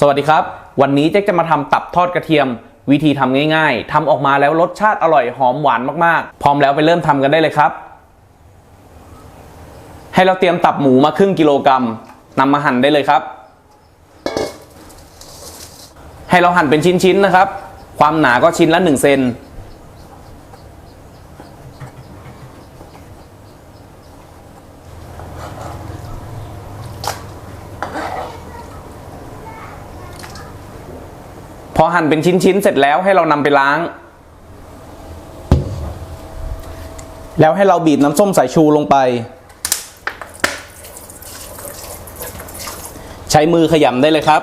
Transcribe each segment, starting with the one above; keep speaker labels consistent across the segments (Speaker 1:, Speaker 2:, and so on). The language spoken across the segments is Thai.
Speaker 1: สวัสดีครับ วันนี้เจ๊จะมาทำตับทอดกระเทียม วิธีทำง่าย ๆทำออกมาแล้วรสชาติอร่อยหอมหวานมากๆ พร้อมแล้วไปเริ่มทำกันได้เลยครับ ให้เราเตรียมตับหมูมาครึ่งกิโลกรัมนำมาหั่นได้เลยครับ ให้เราหั่นเป็นชิ้นๆนะครับ ความหนาก็ชิ้นละ1เซน อหั่นเป็นชิ้นๆเสร็จแล้วให้เรานำไปล้าง แล้วให้เราบีบน้ำส้มสายชูลงไป ใช้มือขยำได้เลยครับ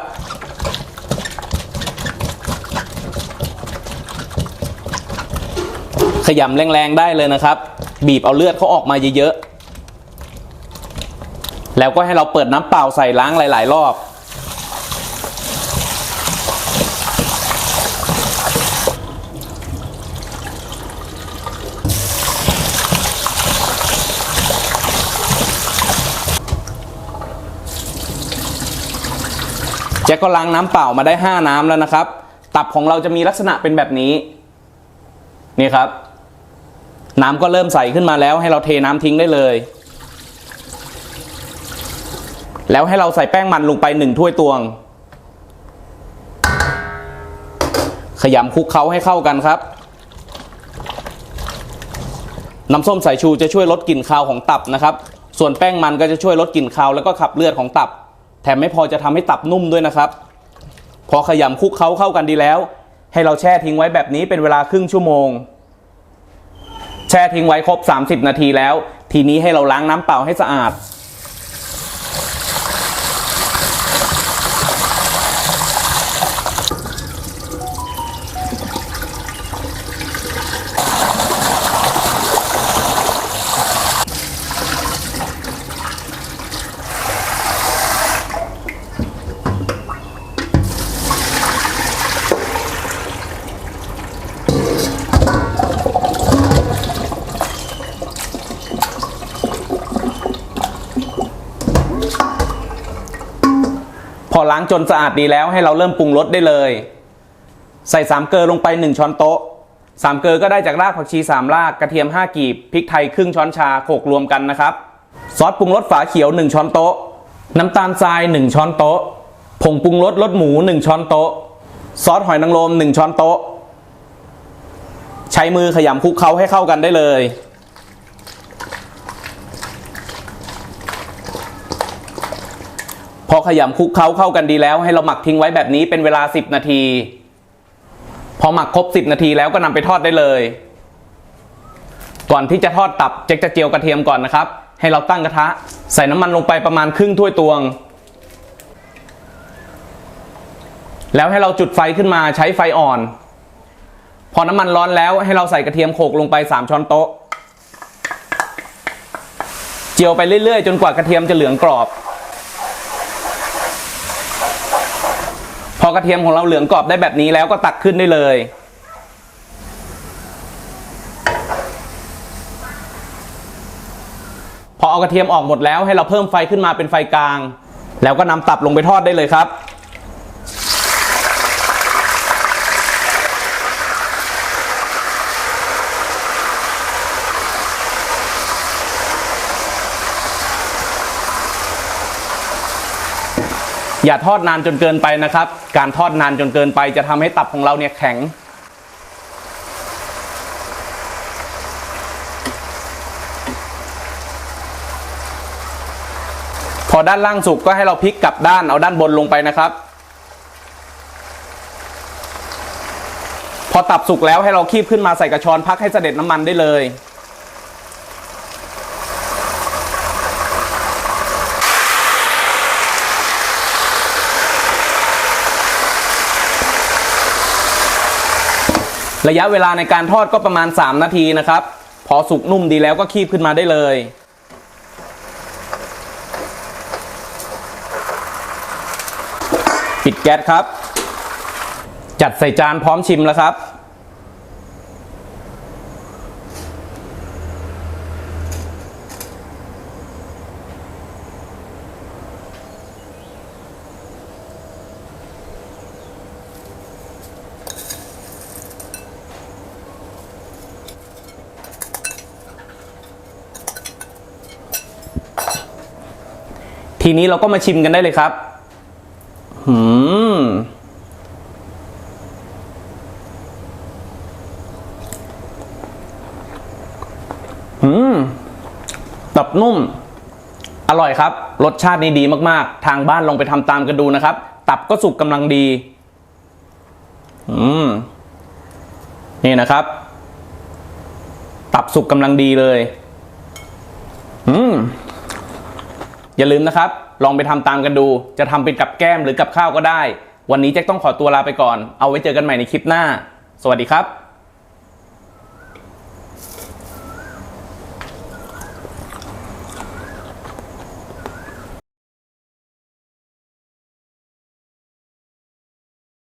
Speaker 1: ขยำแรงๆได้เลยนะครับ บีบเอาเลือดเขาออกมาเยอะๆ แล้วก็ให้เราเปิดน้ำเปล่าใส่ล้างหลาย ๆ รอบ แจ็คก็ล้างน้ำเปล่ามาได้ 5 น้ำแล้วนะครับ ตับของเราจะมีลักษณะเป็นแบบนี้นี่ครับ น้ำก็เริ่มใสขึ้นมาแล้วให้เราเทน้ำทิ้งได้เลย แล้วให้เราใส่แป้งมันลงไปหนึ่งถ้วยตวง ขยำคลุกเคล้าให้เข้ากันครับ น้ำส้มสายชูจะช่วยลดกลิ่นคาวของตับนะครับ ส่วนแป้งมันก็จะช่วยลดกลิ่นคาวแล้วก็ขับเลือดของตับ แถมไม่พอจะทำให้ตับนุ่มด้วยนะครับ พอขยำคลุกเคล้าเข้ากันดีแล้ว ให้เราแช่ทิ้งไว้แบบนี้เป็นเวลาครึ่งชั่วโมง แช่ทิ้งไว้ครบ 30 นาทีแล้ว ทีนี้ให้เราล้างน้ำเปล่าให้สะอาด พอล้างจนสะอาดดีแล้วให้เราเริ่มปรุงรสได้เลย ใส่สามเกลือลงไป 1 ช้อนโต๊ะสามเกลือก็ได้จากรากผักชี3รากกระเทียม 5 กีบพริกไทยครึ่งช้อนชาโขลกรวมกันนะครับ ซอสปรุงรสฝาเขียว 1 ช้อนโต๊ะ น้ำตาลทราย 1 ช้อนโต๊ะ ผงปรุงรสรสหมู 1 ช้อนโต๊ะ ซอสหอยนางรม1 ช้อนโต๊ะ ใช้มือขยำคลุกเคล้าให้เข้ากันได้เลย พอขยำคลุกเคล้าเข้ากันดีแล้ว ให้เราหมักทิ้งไว้แบบนี้เป็นเวลา 10 นาที พอหมักครบ 10 นาทีแล้วก็นำไปทอดได้เลย ก่อนที่จะทอดตับเจ๊กจะเจียวกระเทียมก่อนนะครับ ให้เราตั้งกระทะ ใส่น้ำมันลงไปประมาณครึ่งถ้วยตวง แล้วให้เราจุดไฟขึ้นมาใช้ไฟอ่อน พอน้ำมันร้อนแล้วให้เราใส่กระเทียมโขลกลงไป 3 ช้อนโต๊ะ เจียวไปเรื่อยๆ จนกว่ากระเทียมจะเหลืองกรอบ อกระเทียมของเราเหลืองกรอบได้แบบนี้แล้วก็ตักขึ้นได้เลยพอเอากระเทียมออกหมดแล้วให้เราเพิ่มไฟขึ้นมาเป็นไฟกลาง แล้วก็นำตับลงไปทอดได้เลยครับ อย่าทอดนานจนเกินไปนะครับ การทอดนานจนเกินไปจะทำให้ตับของเราเนี่ยแข็ง พอด้านล่างสุกก็ให้เราพลิกกลับด้านเอาด้านบนลงไปนะครับ พอตับสุกแล้วให้เราคีบขึ้นมาใส่กระชอนพักให้เสด็จน้ำมันได้เลย ระยะเวลาในการทอดก็ประมาณ 3 นาทีนะครับ พอสุกนุ่มดีแล้วก็คีบขึ้นมาได้เลย ปิดแก๊สครับ จัดใส่จานพร้อมชิมแล้วครับ ทีนี้เราก็มาชิมกันได้เลยครับหืมหืมตับนุ่ม อร่อยครับ รสชาตินี้ดีมากๆ ทางบ้านลองไปทำตามกันดูนะครับ ตับก็สุกกำลังดี อืม นี่นะครับ ตับสุกกำลังดีเลย อืม อย่าลืมนะครับ ลองไปทำตามกันดู จะทำเป็นกับแก้มหรือกับข้าวก็ได้ วันนี้แจ็คต้องขอตัวลาไปก่อน เอาไว้เจอกันใหม่ในคลิปหน้า สวัสดีครับ